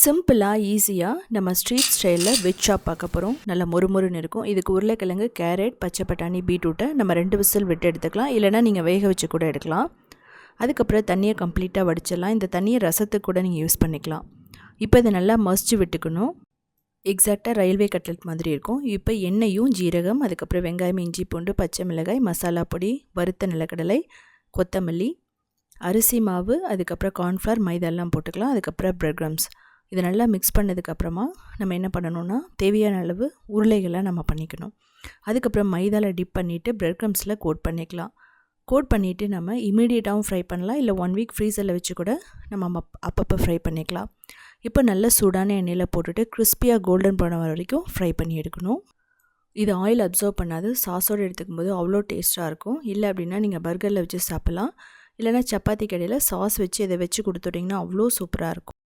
சிம்பிளாக ஈஸியாக நம்ம ஸ்ட்ரீட் ஸ்டைலில் வெஜ் ஷாப் பார்க்க போகிறோம் நல்லா மொறுமொறுன்னு இருக்கும். இதுக்கு உருளைக்கிழங்கு கேரட் பச்சை பட்டாணி பீட்ரூட்டை நம்ம ரெண்டு விசில் விட்டு எடுத்துக்கலாம். இல்லைனா நீங்கள் வேக வச்சு கூட எடுக்கலாம். அதுக்கப்புறம் தண்ணியை கம்ப்ளீட்டாக வடிச்சிடலாம். இந்த தண்ணியை ரசத்துக்கு கூட நீங்கள் யூஸ் பண்ணிக்கலாம். இப்போ இதை நல்லா மசிச்சு விட்டுக்கணும். எக்ஸாக்டாக ரயில்வே கட்லெட் மாதிரி இருக்கும். இப்போ எண்ணெயும் ஜீரகம் அதுக்கப்புறம் வெங்காயம் இஞ்சி பூண்டு பச்சை மிளகாய் மசாலா பொடி வறுத்த நிலக்கடலை கொத்தமல்லி அரிசி மாவு அதுக்கப்புறம் கார்ன்ஃப்ளவர் மைதாலாம் போட்டுக்கலாம். அதுக்கப்புறம் பிரெட் க்ரம்ஸ் இதை நல்லா மிக்ஸ் பண்ணதுக்கப்புறமா நம்ம என்ன பண்ணணும்னா தேவையான அளவு உருளைகளை நம்ம பண்ணிக்கணும். அதுக்கப்புறம் மைதாவில் டிப் பண்ணிவிட்டு பிரெட் க்ரம்ஸில் கோட் பண்ணிக்கலாம். கோட் பண்ணிவிட்டு நம்ம இமீடியட்டாகவும் ஃப்ரை பண்ணலாம். இல்லை ஒன் வீக் ஃப்ரீசரில் வச்சு கூட நம்ம அப்பப்போ ஃப்ரை பண்ணிக்கலாம். இப்போ நல்ல சூடான எண்ணெயில் போட்டுட்டு கிறிஸ்பியாக கோல்டன் பண்ண வர வரைக்கும் ஃப்ரை பண்ணி எடுக்கணும். இது ஆயில் அப்சர்வ் பண்ணாது. சாஸோடு எடுத்துக்கும் போது அவ்வளோ டேஸ்ட்டாக இருக்கும். இல்லை அப்படின்னா நீங்கள் பர்கரில் வச்சு சாப்பிட்லாம். இல்லைனா சப்பாத்தி கடையில் சாஸ் வச்சு இதை வச்சு கொடுத்துட்டிங்கன்னா அவ்வளோ சூப்பராக இருக்கும்.